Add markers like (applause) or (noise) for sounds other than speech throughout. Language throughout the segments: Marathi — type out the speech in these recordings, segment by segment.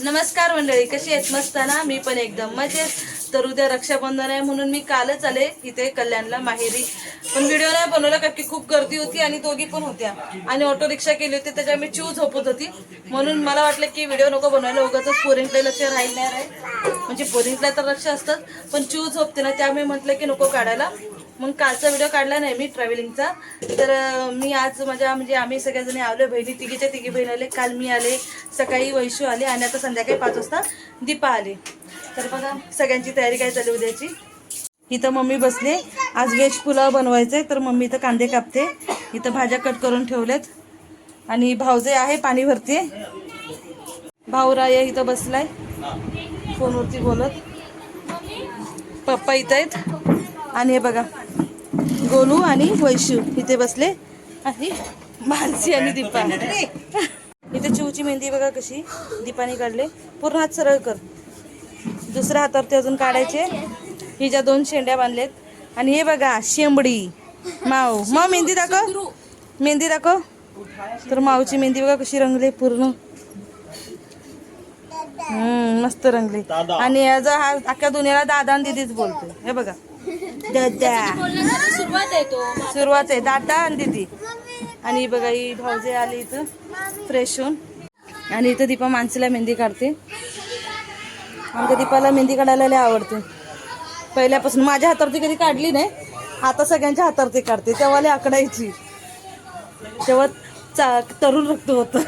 नमस्कार मंडळी कशी आहेत? मस्त ना? मी पण एकदम मजेत. तर उद्या रक्षाबंधन आहे म्हणून मी कालच आले इथे कल्याणला माहेरी. पण व्हिडिओ नाही बनवला का की खूप गर्दी होती आणि दोघी पण होत्या. आणि ऑटो रिक्षा केली होती त्याच्या मी चूज झोपत होती. म्हणून मला वाटलं की व्हिडिओ नको बनवायला उगाच पोरिंगला लक्ष राहील नाही राहील म्हणजे पोरिंगला तर लक्ष असतात पण चूज झोपते ना त्यामुळे म्हटलं की नको काढायला. मग कालचा व्हिडिओ काढला नाही मी ट्रॅव्हलिंगचा तर मी आज माझ्या म्हणजे आम्ही सगळ्याजणी आलो बहिणी तिघीच्या तिघी बहीण आले काल मी आले सकाळी वैशू आले आणि आता संध्याकाळी पाच वाजता दीपा आले. तर बघा सगळ्यांची तयारी काय चालू उद्याची? इथं मम्मी बसले. आज व्हेज पुलाव बनवायचे तर मम्मी इथं कांदे कापते. इथं भाज्या कट करून ठेवल्यात. आणि भाऊजे आहे पाणी भरते भाऊराय इथं बसलाय. फोनवरती बोलत. पप्पा इथं आहेत. आणि हे बघा गोलू आणि वैशू इथे बसले. आणि मानसी आणि दीपा. इथे चिवची मेहंदी बघा कशी दीपाने काढले. पूर्ण हात सरळ कर. दुसऱ्या हातावरती अजून काढायचे. हिच्या दोन शेंड्या बांधलेत. आणि हे बघा शेंबडी. माव. माव मेहंदी दाखव. मेहंदी दाखव. तर मावची मेहंदी बघा कशी रंगली पूर्ण. हम्म मस्त रंगली. आणि याचा हा अख्ख्या दुनियाला दादा आणि दिदीच बोलतो हे बघा. दादा. सुरुवात आहे. तो सुरुवात आहे दादा आणि दिदी. आणि बघा ही भाऊजे आली इथं. फ्रेश होऊन. आणि इथं दीपा माणसाला मेहंदी काढते. आमच्या दीपाला मेहंदी काढायला लय आवडते. पहिल्यापासून माझ्या हातावरती कधी काढली नाही आता सगळ्यांच्या हातावरती काढते तेव्हा लय आकडायची. तेव्हा चा तरुण रक्त होतं.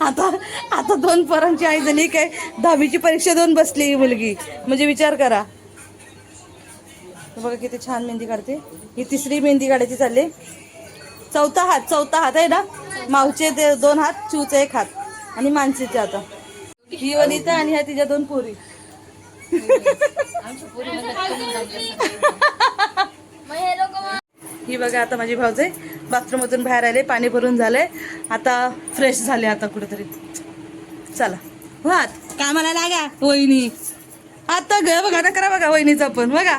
आता आता दोन पोरांची आई झाली काय दहावीची परीक्षा देऊन बसली ही मुलगी. म्हणजे विचार करा. बघा किती छान मेहंदी काढते. ही तिसरी मेहंदी काढायची चालली. चौथा हात चौथा हात आहे ना? मावचे ते दोन हात चिवचे एक हात. आणि मानसीचे आता. ही वनिता आणि ह्या तिच्या दोन पोरी. ही बघा आता माझी भाऊजे बाथरूम मधून बाहेर आले पाणी भरून झाले आता फ्रेश झाले आता कुठेतरी. चला. वात कामाला लागा वहिनी. आता ग बघा आता करा बघा वहिनीचा पण बघा.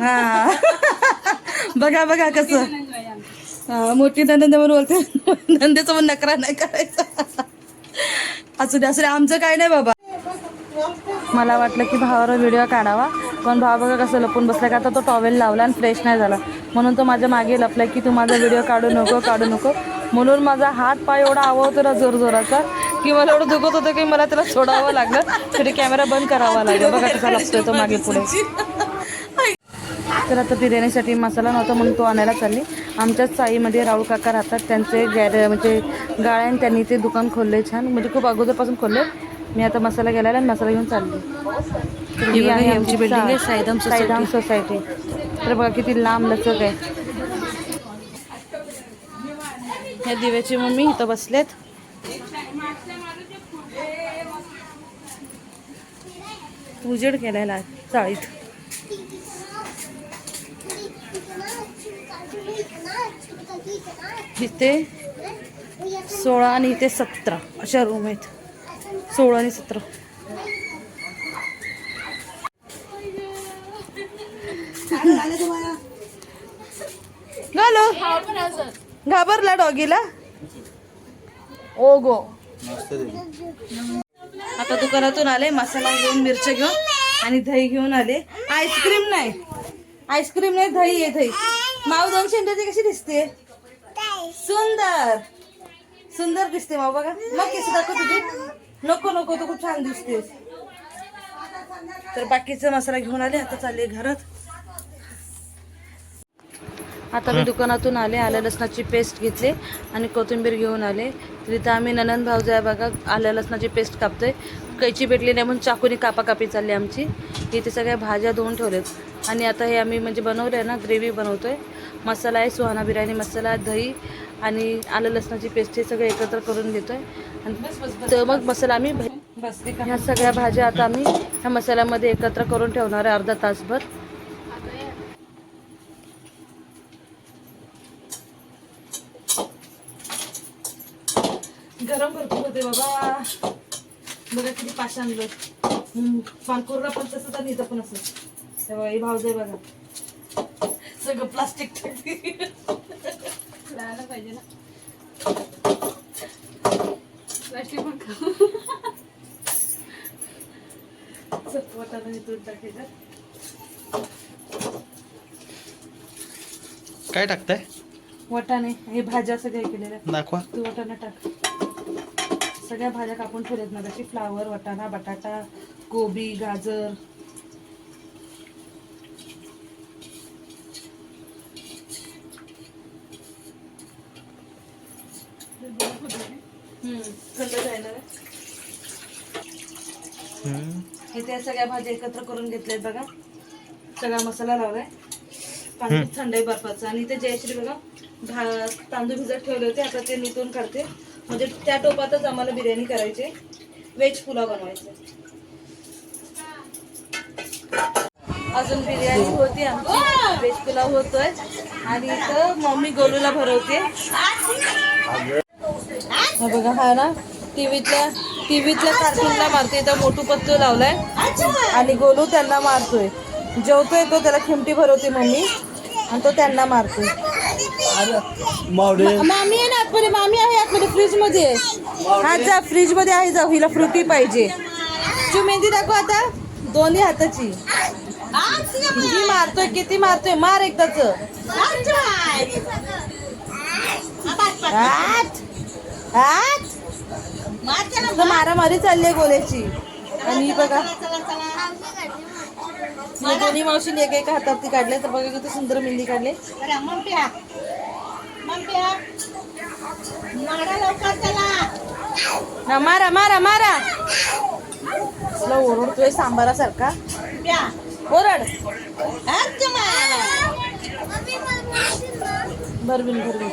हा. (laughs) बघा बघा कसं. मोठी नंद बोलते नंदेचा पण नकरा नाही करायचा. असू दे असू दे आमचं काय नाही बाबा. मला वाटलं की भावाला व्हिडिओ काढावा. पण भाव बघा कसं लपून बसला का तर तो टॉवेल लावला आणि फ्रेश नाही झाला. म्हणून तो माझ्या मागे लपला की तू माझा व्हिडिओ काढू नको काढू नको. म्हणून माझा हात पाय एवढा आवडतो ना जोरजोराचा की मला एवढं दुखत होतं की मला त्याला सोडावं लागलं. तरी कॅमेरा बंद करावा लागला. बघा कसा लपतोय तो मागे पुढे. तर आता बिर्याणीसाठी मसाला नव्हता म्हणून तो आणायला चालली. आमच्याच चाईमध्ये राहुल काका राहतात त्यांचे गॅरे म्हणजे गाळ्यान त्यांनी ते दुकान खोलले छान. म्हणजे खूप अगोदरपासून खोलले मी आता मसाला आणि मसाला घेऊन चालली. ही आमची बिल्डिंग आहे साईधाम साईधाम सोसायटी तर बघा किती लांब लचक आहे. ह्या दिव्याची मम्मी इथं बसलेत. उजेड केलेला चाळीत. इथे सोळा आणि इथे सतरा अशा रूम आहेत. सोळा आणि सतरा. घालो. घाबरला डॉगीला? ओ गो आता दुकानातून आले मसाला घेऊन मिरच्या घेऊन आणि दही घेऊन आले. आईस्क्रीम नाही. आईस्क्रीम नाही दही आहे दही. माऊ दोन शेंड्याची कशी दिसते? सुंदर. सुंदर दिसते माऊ बघा. मग केस दाखव तुझी नको नको तू खूप छान दिसते तर बाकीचा मसाला घेऊन आले आता चालले घरात. आता मी दुकानातून आले आल्या लसणाची पेस्ट घेतली आणि कोथिंबीर घेऊन आले. तर इथं आम्ही ननंद भाऊजा आहे बघा आल्या लसणाची पेस्ट कापतोय. कैची भेटली नाही म्हणून चाकूने कापाकापी चालली आमची. इथे सगळ्या भाज्या धुवून ठेवल्यात आणि आता हे आम्ही म्हणजे बनवलं आहे ना ग्रेव्ही आहे मसाला आहे सुहाना बिर्याणी मसाला दही आणि आलं लसणाची पेस्ट हे सगळं एकत्र करून घेतोय. आणि तर मग मसाला आम्ही ह्या सगळ्या भाज्या आता आम्ही ह्या मसाल्यामध्ये एकत्र करून ठेवणार आहे अर्धा तासभर. गरम भरपूर होते बाबा. बघा किती पाषाण लोक पानकोरला पण तसंच आणि इथं पण असं तेव्हा हे भाव बघा. सगळं प्लास्टिक पाहिजे ना. प्लास्टिक पण खाऊ. वाटाणा इथून टाकायचं. काय टाकताय? वाटाणे हे भाज्या सगळ्या केलेल्या. दाखवा. तू वाटाणा टाक. सगळ्या भाज्या कापून ठेवल्यात. ना जशी फ्लावर वाटाणा बटाटा गोबी गाजर. हे त्या सगळ्या भाज्या एकत्र करून घेतल्यात बघा. सगळा मसाला लावलाय. पाणी थंड आहे बर्फाचं. आणि ते जयश्री बघा भा तांदूळ भिजत ठेवले होते. आता ते नितून काढते. म्हणजे त्या टोपातच आम्हाला बिर्याणी करायची. व्हेज पुलाव बनवायचे. अजून बिर्याणी होती आमची. व्हेज पुलाव होतोय. आणि इथं मम्मी गोलूला भरवते. हा बघा हा ना टीव्हीतल्या टीव्हीतल्या कार्टूनला मारते. इथं मोठू पत्तू लावलाय. आणि गोलू त्यांना मारतोय. जेवतोय तो त्याला खिमटी भरवते मम्मी. आणि तो त्यांना मारतोय. मावडे मामी आहे ना आतमध्ये मामी आहे आतमध्ये फ्रीजमध्ये हा जा फ्रीजमध्ये आहे जा हिला फ्रुटी पाहिजे. तू मेहंदी दाखव आता दोन्ही हाताची. किती मारतोय किती मारतोय मार एकदाच. मारामारी चालली आहे गोल्याची. आणि बघा. मी दोन्ही मावशीने एक एका हातात ती काढले तर बघा किती सुंदर मेहंदी काढले ना मारा मारा मारा. तुला ओरडतोय सांबारासारखा. ओरड. भरवीन भरवीन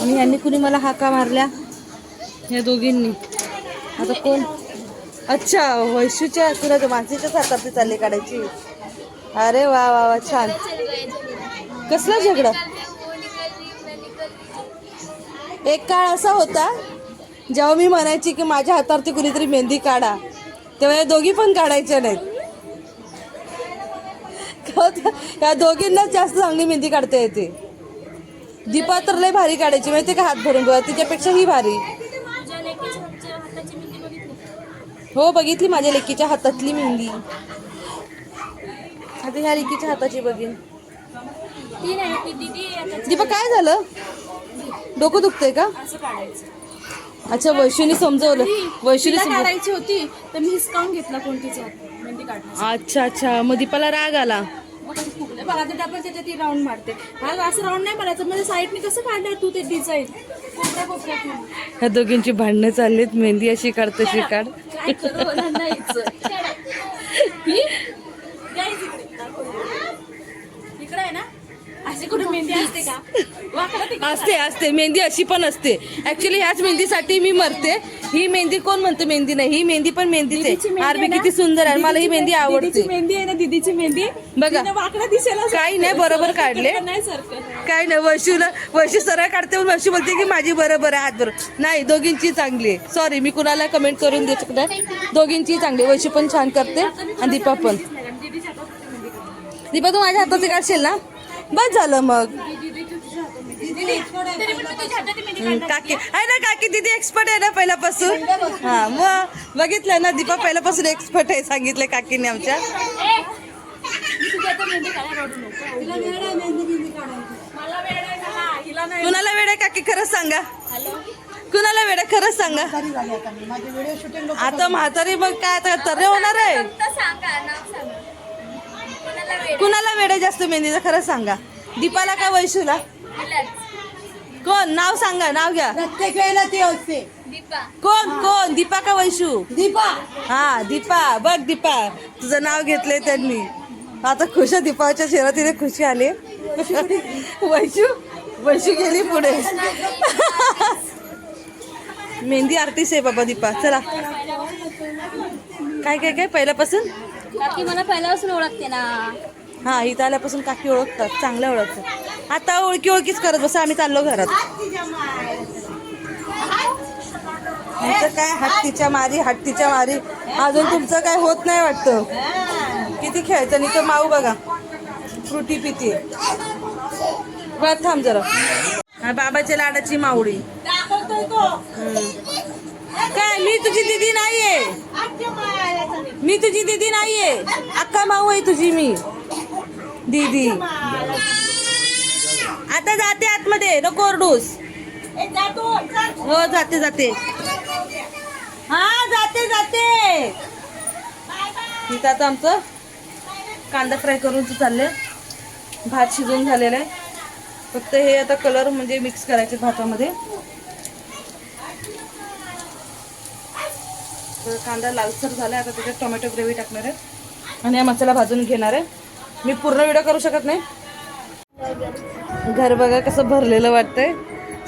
आणि यांनी कुणी मला हाका मारल्या? या दोघींनी. आता कोण? अच्छा वैशूच्या तुला माणसीच्याच हातात ती चालली काढायची. अरे वा वा वा छान. कसला झगडा? एक काळ असा होता जेव्हा मी म्हणायची की माझ्या हातावरती कुणीतरी मेहंदी काढा तेव्हा या दोघी पण काढायच्या नाहीत? या दोघींनाच जास्त चांगली मेहंदी काढता येते. दीपा तर लय भारी काढायची माहिती का हात भरून बघा तिच्यापेक्षा ही भारी. हो बघितली माझ्या लेकीच्या हातातली मेहंदी. आता ह्या लेकीच्या हाताची बघीन. दीपा काय झालं? डोकं दुखतंय का? असं काढायचं. अच्छा वैशूनी समजवलं. वैशूनी तिला काढायची होती तर मी हिसकावून घेतला कोणतीच हात मेहंदी काढण्याचा अच्छा अच्छा. मग दीपाला राग आला. मग ते फुगलं मला ते डबल त्याच्यात ती राऊंड मारते. हा असं राऊंड नाही मारायचं. म्हणजे साईडने कसं काढणार तू ते डिझाईन कोपऱ्या कोपऱ्यात ह्या दोघींची भांडणं चाललीत. मेहंदी अशी काढ तशी काढ. काय करू? मला नाहीच ही? गाईज इकडे. दाखव. इकडे आहे ना अशी कुठे मेहंदी असते. असते? मेहंदी अशी पण असते. ऍक्च्युली ह्याच मेहंदीसाठी मी मरते. ही मेहंदी कोण म्हणतो मेहंदी नाही? ही मेहंदी पण मेहंदीच आहे. आरबी? किती सुंदर आहे. मला ही मेहंदी आवडते. दीदीची मेहंदी आहे ना? दीदीची मेहंदी? बघा. काही नाही, बरोबर काढले. काय नाही वैशूला वैशू सरळ काढते वैशू बोलते की माझी बरोबर आहे हात बरोबर नाही दोघींची चांगली आहे. सॉरी मी कुणाला कमेंट करून देऊ शकत नाही. दोघींची चांगली. वैशू पण छान करते. आणि दीपा पण. दीपा तू माझ्या हाताचे काढशील ना? बस झालं मग. तरी काकी. आहे ना काकी दिदी एक्सपर्ट आहे ना पहिल्यापासून. हा मग बघितलं ना दीपा पहिल्यापासून एक्सपर्ट आहे सांगितलं काकीने आमच्या. कुणाला वेळ आहे काकी खरंच सांगा. कुणाला वेळ आहे खरंच सांगा. आता म्हातारी मग काय आता तर्रे होणार आहे? सांगा नाव सांगा. कोणाला वेळ आहे जास्त मेहंदीचा? खरंच सांगा. दीपाला का वैशूला? कोण? नाव सांगा नाव घ्या. प्रत्येक वेळेला ते असते दीपा. कोण? कोण? दीपा का वैशू? दीपा. हा दीपा. बघ दीपा तुझं नाव घेतलंय त्यांनी. आता खुश आहे दीपाच्या चेहरा तिथे खुशी आली. वैशू? वैशू गेली पुढे. मेहंदी आर्टिस्ट आहे बाबा दीपा. चला. काय काय काय? पहिल्यापासून? काकी मला पहिल्यापासून ओळखते ना. हा इथं आल्यापासून काकी ओळखतात चांगल्या ओळखतात. आता ओळखी ओळखीच करत बसा आम्ही चाललो घरात. काय हत्तीच्या मारी हत्तीच्या मारी. अजून तुमचं काय होत नाही वाटतं. किती खेळायचं नाही तर माऊ बघा. फ्रुटी पिती. बरं थांब जरा. हा बाबाच्या लाडाची मावडी. काय मी तुझी दिदी नाहीये. मी तुझी दिदी नाहीये. अक्का माऊ आहे तुझी मी. दीदी. आता जाते आतमध्ये. नको ओरडूस. हो जाते जाते. हा जाते जाते. इथं आता आमचं कांदा फ्राय करून चाललंय. भात शिजवून झालेला आहे. फक्त हे आता कलर म्हणजे मिक्स करायचे भातामध्ये. तर कांदा लालसर झाला आता त्याच्यात टोमॅटो ग्रेव्ही टाकणार आहे. आणि हा मसाला भाजून घेणार आहे. मी पूर्ण व्हिडिओ करू शकत नाही. घर बघा कसं भरलेलं वाटतंय.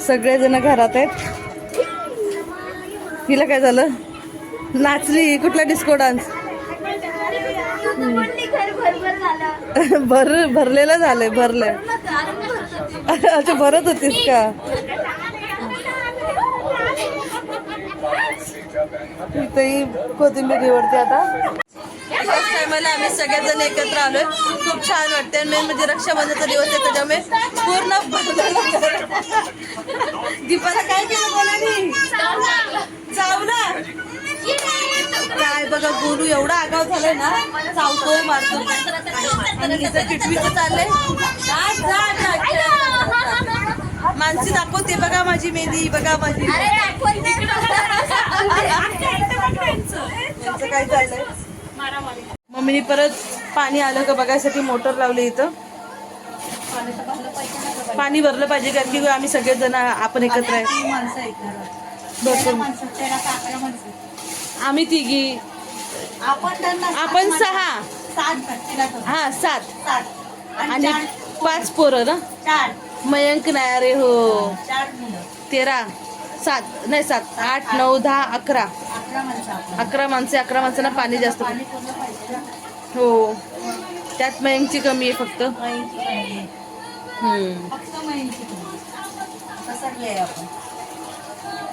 सगळेजण घरात आहेत. हिला काय झालं? नाचली. कुठला डिस्को डान्स भर भरलेलं झालंय भरलंय. अच्छा भरत होतीस का? इथंही कोथिंबीर निवडते आता. याच टायमाला आम्ही सगळेजण एकत्र आलोय. खूप छान वाटते मेन म्हणजे रक्षाबंधनचा दिवस आहे त्याच्यामुळे पूर्ण. दीपाला काय केलं बोलानी चावला. काय बघा गोलू एवढा आगाव झालाय ना चावतो मारतो आणि चाललंय. जा, जा, जा, जा. मानसी दाखवते बघा माझी मेहंदी बघा माझी. यांचं काय चाललंय मम्मीने परत पाणी आलं का बघायसाठी मोटर लावली इथं. पाणी भरलं पाहिजे कारण की आम्ही सगळेजण आपण एकत्र आहे. भरपूर आम्ही तिघी. आपण सहा. हा सात. आणि पाच पोरं ना? मयंक नाही अरे हो. तेरा. सात नाही सात आठ नऊ दहा अकरा. अकरा माणसं अकरा माणसे अकरा माणसांना पाणी जास्त. हो. त्यात मयंकची कमी आहे फक्त.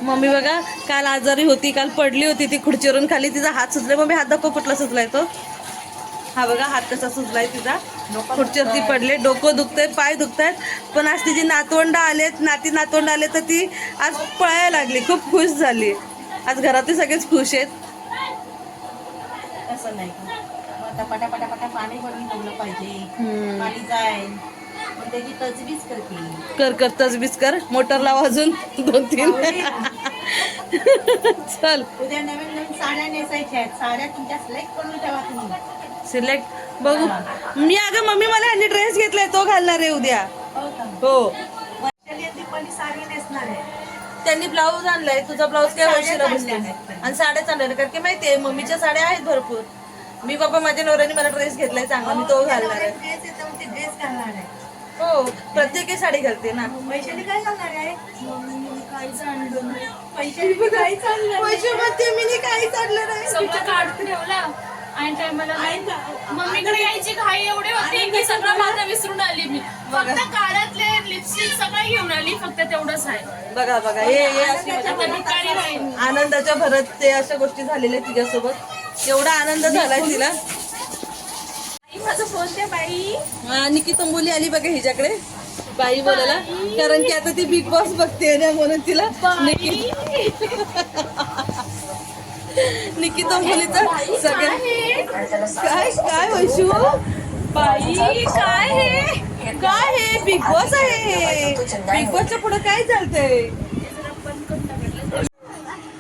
मम्मी बघा काल आजारी होती काल पडली होती ती खुर्चीवरून खाली तिचा हात सुजलाय. मम्मी हात दाखव कुठला सुजलाय तो. हा बघा हात कसा सुजलाय तिचा. खुर्चीवरती पडले डोकं दुखतंय पाय दुखतायत पण आज तिची नातवंड आलेत नाती नातवंड आले तर ती आज पळायला लागली खूप खुश झाली. आज घरातले सगळेच खुश आहेत. तसं नाही. आता पाणी ठेवलं पाहिजे. पाणी जाईल त्याची कर कर तजबीज कर. मोटर लावा अजून दोन तीन. (laughs) (laughs) चल. उद्या नवीन नवीन साड्या नेसायच्या आहेत. साड्या तुमच्या सिलेक्ट करून ठेवा तुम्ही. सिलेक्ट बघू. मी अगं मम्मी मला ह्यांनी ड्रेस घेतलाय तो घालणार आहे उद्या. हो का? हो. वैशाली दीपाली साडी नेसणार आहे. त्यांनी ब्लाऊज आणलाय तुझा ब्लाऊज काय साड्या आणल्या आहेत. आणि साड्या चालल्या कारण की माहितीये मम्मीच्या साड्या आहेत भरपूर. मी बाबा माझ्या नवऱ्याने मला ड्रेस घेतलाय चांगला मी तो घालणार आहे. ड्रेस येतो ते ड्रेस घालणार आहे. हो प्रत्येकी साडी घालते ना. वैशाली काय घालणार आहे? काहीच आणलं नाही. वैशाली पण (laughs) काहीच आणलं नाही. पैसे मध्ये मी काहीच आणलं नाही. सगळं काढून ठेवला. आणि टायमाला मम्मीकडे यायची घाई एवढी होती की सगळं माझं विसरून आली मी. फक्त लिपस्टिक सगळं घेऊन आली फक्त तेवढंच आहे. बघा बघा हे हे आनंदाच्या भरत ते अशा गोष्टी झालेल्या तिच्यासोबत. एवढा आनंद झालाय तिला. माझं फोन द्या बाई. हा, निकी तंबोली आली बघा हिच्याकडे. बाई बोलायला. कारण की आता ती बिग बॉस बघते ना म्हणून तिला. निकी निकी तंबोलीचा सगळ्या काय काय वैशू? बाई काय हे काय हे बिग बॉस आहे. हे बिग बॉसच्या पुढे काय चालतंय?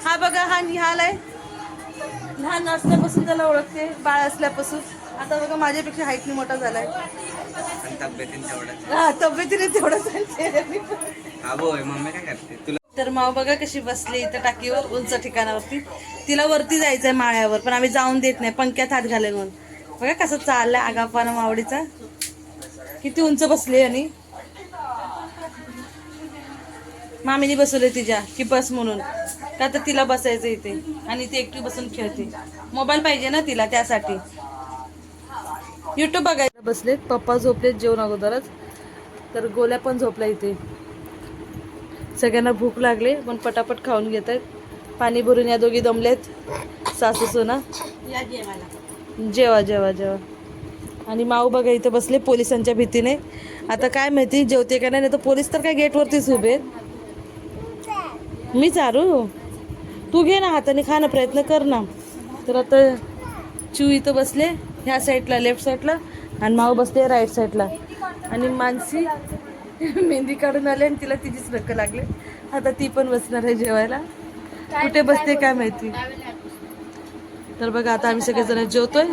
हा बघा हा निहाल आहे. लहान असल्यापासून त्याला ओळखते बाळ असल्यापासून. आता बघा माझ्यापेक्षा हाईटने मोठा झालाय. तब्येतीन तेवढं. हा तब्येतीने तर माव बघा कशी बसली इथं टाकीवर उंच ठिकाणावरती. तिला वरती जायचंय माळ्यावर पण आम्ही जाऊन देत नाही पंख्यात हात घाले म्हणून. बघा कसं चाललाय आगापाना मावडीचा किती उंच बसली आणि. मामीने बसवले तिच्या की बस म्हणून. का तर तिला बसायचं इथे आणि ती एकटी बसून खेळते. मोबाईल पाहिजे ना तिला त्यासाठी. युट्यूब बघायला बसलेत पप्पा झोपलेत जेवण अगोदरच तर गोल्या पण झोपला इथे. सगळ्यांना भूक लागली पण पटापट खाऊन घेत आहेत पाणी भरून या दोघी दमलेत सासू सोना. जेवा जेवा जेवा. आणि माऊ बघा इथं बसले पोलिसांच्या भीतीने. आता काय माहिती जेवते का नाही तर पोलीस तर काय गेटवरतीच उभे. मी चारू? तू घे ना हाताने खाणं प्रयत्न कर ना. तर आता चिव इथं बसले. ह्या साईडला लेफ्ट साईडला आणि माऊ बसते राईट साईडला. आणि मानसी मेहंदी काढून आले आणि तिला तिचीच रक्क लागले. आता ती पण बसणार आहे जेवायला. कुठे बसते काय माहिती? तर बघा आता आम्ही सगळेजण जेवतोय.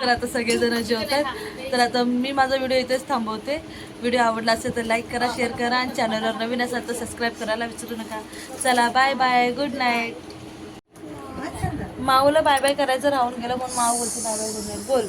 तर आता सगळेजण जेवत आहेत तर आता मी माझा व्हिडिओ इथेच थांबवते. व्हिडिओ आवडला असेल तर लाईक करा शेअर करा आणि चॅनलवर नवीन असाल तर सबस्क्राईब करायला विसरू नका. चला बाय बाय गुड नाईट माऊला बाय बाय करायचं राहून गेलं म्हणून माऊ बोलते बाय बाय गुड नाईट बोल.